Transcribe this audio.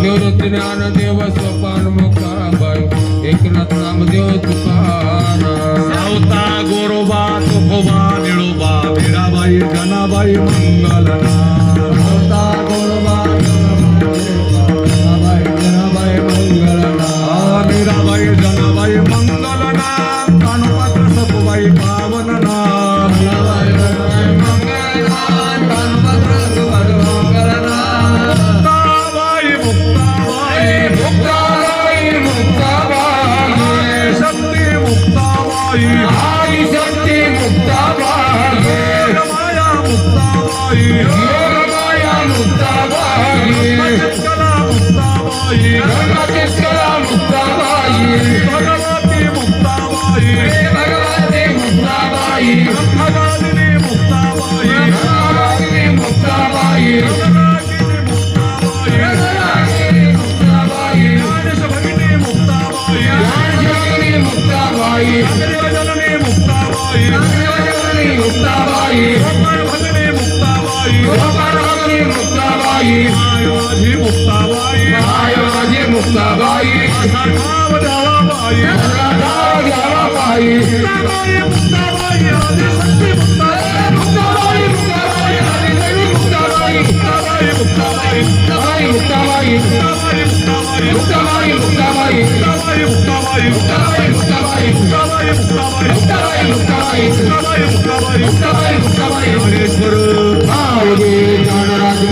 નિવૃત્તિ જ્ઞાન દેવ સ્વપાન મુખા ભાઈ એકનાથ નામ દેવ તુકાન સાવતા ગોરોબા Roy. मुक्ताबाई गोपालभगिनी मुक्ताबाई मायाजी मुक्ताबाई मायाजी मुक्ताबाई सारखाव देवाबाई राधाव द्यावाबाई मुक्ताबाई मुक्ताबाई आदि शक्ती मुक्ताबाई मुक्ताबाई मुक्ताबाई आदिदेवी मुक्ताबाई मुक्ताबाई मुक्ताबाई मुक्ताबाई मुक्ताबाई मुक्ताबाई मुक्ताबाई मुक्ताबाई मुक्ताबाई मुक्ताबाई मुक्ताबाई ಮುಕ್ತವಾಯು ಮುಕ್ತವಾಯು ಮುಕ್ತವಾಯು ಮುಕ್ತವಾಯು ಮಹೇಶ್ವರು ಹಾಗೆ ಜಾಣರಾಜ